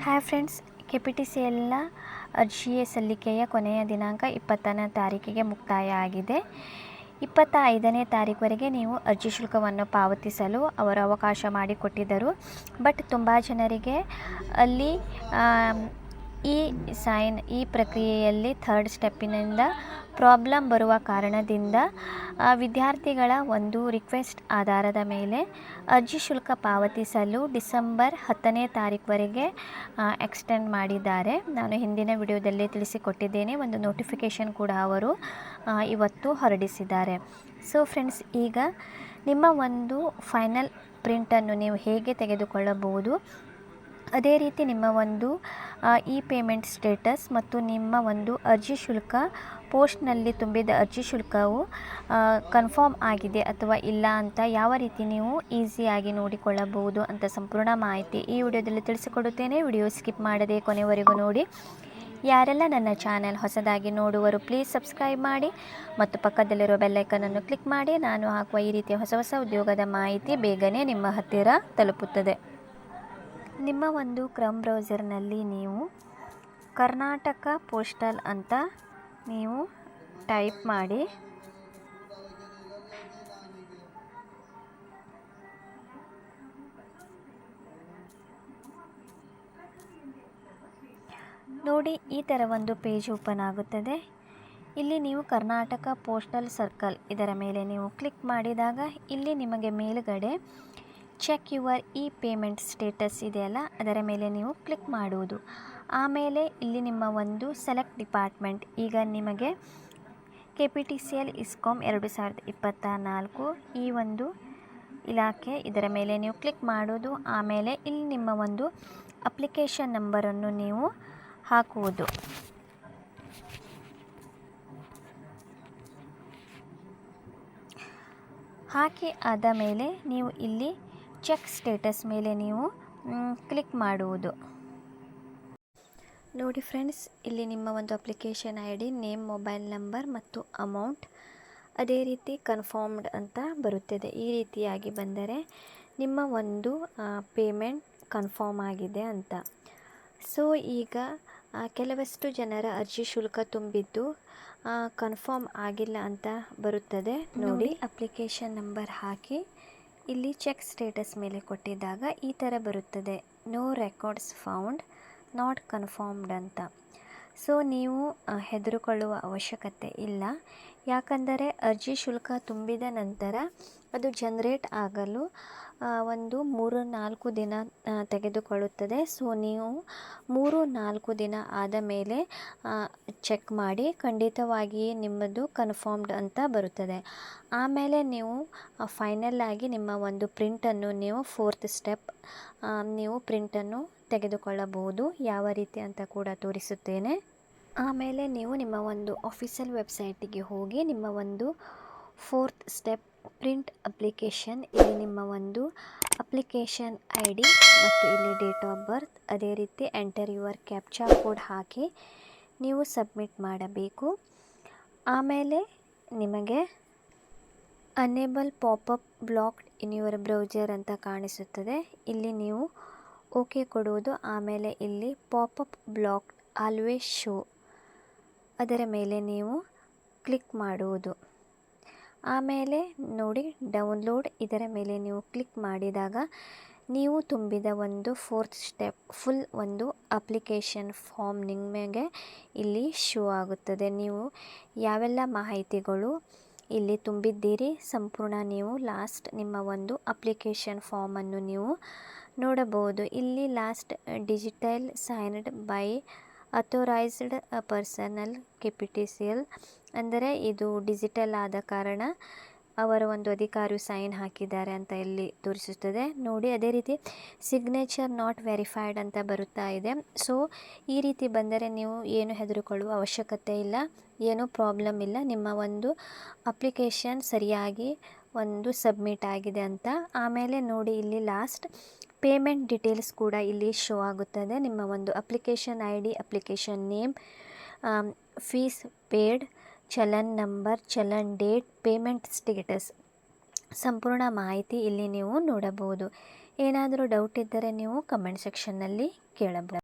Hi friends K P T C ಎಲ್ಲ ಅರ್ಜಿ ಸಲ್ಲಿಕೆಯ ಕೊನೆಯ ದಿನಾಂಕ ಇಪ್ಪತ್ತನೇ ತಾರೀಕಿಗೆ ಮುಕ್ತಾಯ ಆಗಿದೆ. ಇಪ್ಪತ್ತ ಐದನೇ ತಾರೀಕುವರೆಗೆ ನೀವು ಅರ್ಜಿ ಶುಲ್ಕವನ್ನು ಪಾವತಿಸಲು ಅವರು ಅವಕಾಶ ಮಾಡಿಕೊಟ್ಟಿದ್ದರು. ಬಟ್ ತುಂಬ ಜನರಿಗೆ ಅಲ್ಲಿ ಈ ಸೈನ್, ಈ ಪ್ರಕ್ರಿಯೆಯಲ್ಲಿ ಥರ್ಡ್ ಸ್ಟೆಪ್ಪಿನಿಂದ ಪ್ರಾಬ್ಲಮ್ ಬರುವ ಕಾರಣದಿಂದ ವಿದ್ಯಾರ್ಥಿಗಳ ಒಂದು ರಿಕ್ವೆಸ್ಟ್ ಆಧಾರದ ಮೇಲೆ ಅರ್ಜಿ ಶುಲ್ಕ ಪಾವತಿಸಲು ಡಿಸೆಂಬರ್ ಹತ್ತನೇ ತಾರೀಕುವರೆಗೆ ಎಕ್ಸ್ಟೆಂಡ್ ಮಾಡಿದ್ದಾರೆ. ನಾನು ಹಿಂದಿನ ವಿಡಿಯೋದಲ್ಲಿ ತಿಳಿಸಿಕೊಟ್ಟಿದ್ದೇನೆ, ಒಂದು ನೋಟಿಫಿಕೇಷನ್ ಕೂಡ ಅವರು ಇವತ್ತು ಹೊರಡಿಸಿದ್ದಾರೆ. ಸೊ ಫ್ರೆಂಡ್ಸ್, ಈಗ ನಿಮ್ಮ ಒಂದು ಫೈನಲ್ ಪ್ರಿಂಟನ್ನು ನೀವು ಹೇಗೆ ತೆಗೆದುಕೊಳ್ಳಬಹುದು? ಅದೇ ರೀತಿ ನಿಮ್ಮ ಒಂದು ಇ ಪೇಮೆಂಟ್ ಸ್ಟೇಟಸ್ ಮತ್ತು ನಿಮ್ಮ ಒಂದು ಅರ್ಜಿ ಶುಲ್ಕ ಪೋಸ್ಟ್ನಲ್ಲಿ ತುಂಬಿದ ಅರ್ಜಿ ಶುಲ್ಕವು ಕನ್ಫರ್ಮ್ ಆಗಿದೆ ಅಥವಾ ಇಲ್ಲ ಅಂತ ಯಾವ ರೀತಿ ನೀವು ಈಸಿಯಾಗಿ ನೋಡಿಕೊಳ್ಳಬಹುದು ಅಂತ ಸಂಪೂರ್ಣ ಮಾಹಿತಿ ಈ ವಿಡಿಯೋದಲ್ಲಿ ತಿಳಿಸಿಕೊಡುತ್ತೇನೆ. ವಿಡಿಯೋ ಸ್ಕಿಪ್ ಮಾಡದೆ ಕೊನೆವರೆಗೂ ನೋಡಿ. ಯಾರೆಲ್ಲ ನನ್ನ ಚಾನೆಲ್ ಹೊಸದಾಗಿ ನೋಡುವರು ಪ್ಲೀಸ್ ಸಬ್ಸ್ಕ್ರೈಬ್ ಮಾಡಿ. ಮತ್ತು ಪಕ್ಕದಲ್ಲಿರೋ ಬೆಲ್ಲೈಕನನ್ನು ಕ್ಲಿಕ್ ಮಾಡಿ. ನಾನು ಹಾಕುವ ಈ ರೀತಿಯ ಹೊಸ ಹೊಸ ಉದ್ಯೋಗದ ಮಾಹಿತಿ ಬೇಗನೆ ನಿಮ್ಮ ಹತ್ತಿರ ತಲುಪುತ್ತದೆ. ನಿಮ್ಮ ಒಂದು ಕ್ರಮ್ ಬ್ರೌಸರ್ನಲ್ಲಿ ನೀವು ಕರ್ನಾಟಕ ಪೋಸ್ಟಲ್ ಅಂತ ನೀವು ಟೈಪ್ ಮಾಡಿ. ನೋಡಿ, ಈ ಥರ ಒಂದು ಪೇಜ್ ಓಪನ್ ಆಗುತ್ತದೆ. ಇಲ್ಲಿ ನೀವು ಕರ್ನಾಟಕ ಪೋಸ್ಟಲ್ ಸರ್ಕಲ್ ಇದರ ಮೇಲೆ ನೀವು ಕ್ಲಿಕ್ ಮಾಡಿದಾಗ ಇಲ್ಲಿ ನಿಮಗೆ ಮೇಲುಗಡೆ check your E payment status ಇದೆಯಲ್ಲ ಅದರ ಮೇಲೆ ನೀವು ಕ್ಲಿಕ್ ಮಾಡುವುದು. ಆಮೇಲೆ ಇಲ್ಲಿ ನಿಮ್ಮ ಒಂದು ಸೆಲೆಕ್ಟ್ ಡಿಪಾರ್ಟ್ಮೆಂಟ್ ಈಗ ನಿಮಗೆ K P T C L ESCOM ಎರಡು ಸಾವಿರದ ಇಪ್ಪತ್ತ ನಾಲ್ಕು ಈ ಒಂದು ಇಲಾಖೆ, ಇದರ ಮೇಲೆ ನೀವು ಕ್ಲಿಕ್ ಮಾಡೋದು ಆಮೇಲೆ ಇಲ್ಲಿ ನಿಮ್ಮ ಒಂದು ಅಪ್ಲಿಕೇಶನ್ ನಂಬರನ್ನು ನೀವು ಹಾಕುವುದು. ಹಾಕಿ ಆದ ಮೇಲೆ ನೀವು ಇಲ್ಲಿ ಚೆಕ್ ಸ್ಟೇಟಸ್ ಮೇಲೆ ನೀವು ಕ್ಲಿಕ್ ಮಾಡುವುದು. ನೋಡಿ ಫ್ರೆಂಡ್ಸ್ ಇಲ್ಲಿ ನಿಮ್ಮ ಒಂದು application I D name mobile number ಮತ್ತು ಅಮೌಂಟ್ ಅದೇ ರೀತಿ ಕನ್ಫರ್ಮ್ಡ್ ಅಂತ ಬರುತ್ತದೆ. ಈ ರೀತಿಯಾಗಿ ಬಂದರೆ ನಿಮ್ಮ ಒಂದು ಪೇಮೆಂಟ್ ಕನ್ಫರ್ಮ್ ಆಗಿದೆ ಅಂತ. ಸೊ ಈಗ ಕೆಲವಷ್ಟು ಜನರ ಅರ್ಜಿ ಶುಲ್ಕ ತುಂಬಿದ್ದು ಕನ್ಫರ್ಮ್ ಆಗಿಲ್ಲ ಅಂತ ಬರುತ್ತದೆ. ನೋಡಿ. ಅಪ್ಲಿಕೇಶನ್ ನಂಬರ್ ಹಾಕಿ. ಇಲ್ಲಿ ಚೆಕ್ ಸ್ಟೇಟಸ್ ಮೇಲೆ ಕೊಟ್ಟಿದ್ದಾಗ ಈ ಥರ ಬರುತ್ತದೆ. No records found not confirmed ಅಂತ. ಸೊ ನೀವು ಹೆದರಿಕೊಳ್ಳುವ ಅವಶ್ಯಕತೆ ಇಲ್ಲ. ಯಾಕಂದರೆ ಅರ್ಜಿ ಶುಲ್ಕ ತುಂಬಿದ ನಂತರ ಅದು ಜನ್ರೇಟ್ ಆಗಲು ಒಂದು ಮೂರು ನಾಲ್ಕು ದಿನ ತೆಗೆದುಕೊಳ್ಳುತ್ತದೆ. ಸೊ ನೀವು ಮೂರು ನಾಲ್ಕು ದಿನ ಆದ ಮೇಲೆ ಚೆಕ್ ಮಾಡಿ ಖಂಡಿತವಾಗಿಯೇ ನಿಮ್ಮದು ಕನ್ಫರ್ಮ್ಡ್ ಅಂತ ಬರುತ್ತದೆ. ಆಮೇಲೆ ನೀವು ಫೈನಲ್ ಆಗಿ ನಿಮ್ಮ ಒಂದು ಪ್ರಿಂಟನ್ನು, ನೀವು ಫೋರ್ತ್ ಸ್ಟೆಪ್ ನೀವು ಪ್ರಿಂಟನ್ನು ತೆಗೆದುಕೊಳ್ಳಬಹುದು. ಯಾವ ರೀತಿ ಅಂತ ಕೂಡ ತೋರಿಸುತ್ತೇನೆ. ಆಮೇಲೆ ನೀವು ನಿಮ್ಮ ಒಂದು ಆಫೀಸಲ್ ವೆಬ್ಸೈಟಿಗೆ ಹೋಗಿ ನಿಮ್ಮ ಒಂದು ಫೋರ್ತ್ ಸ್ಟೆಪ್ ಪ್ರಿಂಟ್ ಅಪ್ಲಿಕೇಶನ್ ಇಲ್ಲಿ ನಿಮ್ಮ ಒಂದು ಅಪ್ಲಿಕೇಶನ್ ಐ ಡಿ ಮತ್ತು ಇಲ್ಲಿ ಡೇಟ್ ಆಫ್ ಬರ್ತ್ ಅದೇ ರೀತಿ ಎಂಟರ್ ಯುವರ್ ಕ್ಯಾಪ್ಚಾ ಕೋಡ್ ಹಾಕಿ ನೀವು ಸಬ್ಮಿಟ್ ಮಾಡಬೇಕು. ಆಮೇಲೆ ನಿಮಗೆ enable popup blocked in your browser ಅಂತ ಕಾಣಿಸುತ್ತದೆ. ಇಲ್ಲಿ ನೀವು ಓಕೆ ಕೊಡುವುದು. ಆಮೇಲೆ ಇಲ್ಲಿ ಪಾಪಪ್ ಬ್ಲಾಕ್ ಆಲ್ವೇಸ್ ಶೋ ಅದರ ಮೇಲೆ ನೀವು ಕ್ಲಿಕ್ ಮಾಡುವುದು. ಆಮೇಲೆ ನೋಡಿ ಡೌನ್ಲೋಡ್ ಇದರ ಮೇಲೆ ನೀವು ಕ್ಲಿಕ್ ಮಾಡಿದಾಗ ನೀವು ತುಂಬಿದ ಒಂದು ಫೋರ್ತ್ ಸ್ಟೆಪ್ ಫುಲ್ ಒಂದು ಅಪ್ಲಿಕೇಶನ್ ಫಾರ್ಮ್ ನಿಮಗೆ ಇಲ್ಲಿ ಶೋ ಆಗುತ್ತದೆ. ನೀವು ಯಾವೆಲ್ಲ ಮಾಹಿತಿಗಳು ಇಲ್ಲಿ ತುಂಬಿದ್ದೀರಿ, ಸಂಪೂರ್ಣ ನೀವು ಲಾಸ್ಟ್ ನಿಮ್ಮ ಒಂದು ಅಪ್ಲಿಕೇಶನ್ ಫಾರ್ಮನ್ನು ನೀವು ನೋಡಬಹುದು. ಇಲ್ಲಿ last digital signed by authorised personal K P T C L ಅಂದರೆ ಇದು ಡಿಜಿಟಲ್ ಆದ ಕಾರಣ ಅವರ ಒಂದು ಅಧಿಕಾರಿಯು ಸೈನ್ ಹಾಕಿದ್ದಾರೆ ಅಂತ ಇಲ್ಲಿ ತೋರಿಸುತ್ತದೆ. ನೋಡಿ, ಅದೇ ರೀತಿ ಸಿಗ್ನೇಚರ್ ನಾಟ್ ವೆರಿಫೈಡ್ ಅಂತ ಬರುತ್ತಾ ಇದೆ. ಸೊ, ಈ ರೀತಿ ಬಂದರೆ ನೀವು ಏನು ಹೆದರುಕೊಳ್ಳುವ ಅವಶ್ಯಕತೆ ಇಲ್ಲ, ಏನೂ ಪ್ರಾಬ್ಲಮ್ ಇಲ್ಲ. ನಿಮ್ಮ ಒಂದು ಅಪ್ಲಿಕೇಶನ್ ಸರಿಯಾಗಿ ಒಂದು ಸಬ್ಮಿಟ್ ಆಗಿದೆ ಅಂತ. ಆಮೇಲೆ ನೋಡಿ, ಇಲ್ಲಿ ಲಾಸ್ಟ್ ಪೇಮೆಂಟ್ ಡೀಟೇಲ್ಸ್ ಕೂಡ ಇಲ್ಲಿ ಶೋ ಆಗುತ್ತದೆ. ನಿಮ್ಮ ಒಂದು application I D application name fees paid challan number challan date payment status ಸಂಪೂರ್ಣ ಮಾಹಿತಿ ಇಲ್ಲಿ ನೀವು ನೋಡಬಹುದು. ಏನಾದರೂ ಡೌಟ್ ಇದ್ದರೆ ನೀವು ಕಮೆಂಟ್ ಸೆಕ್ಷನ್ನಲ್ಲಿ ಕೇಳಬಹುದು.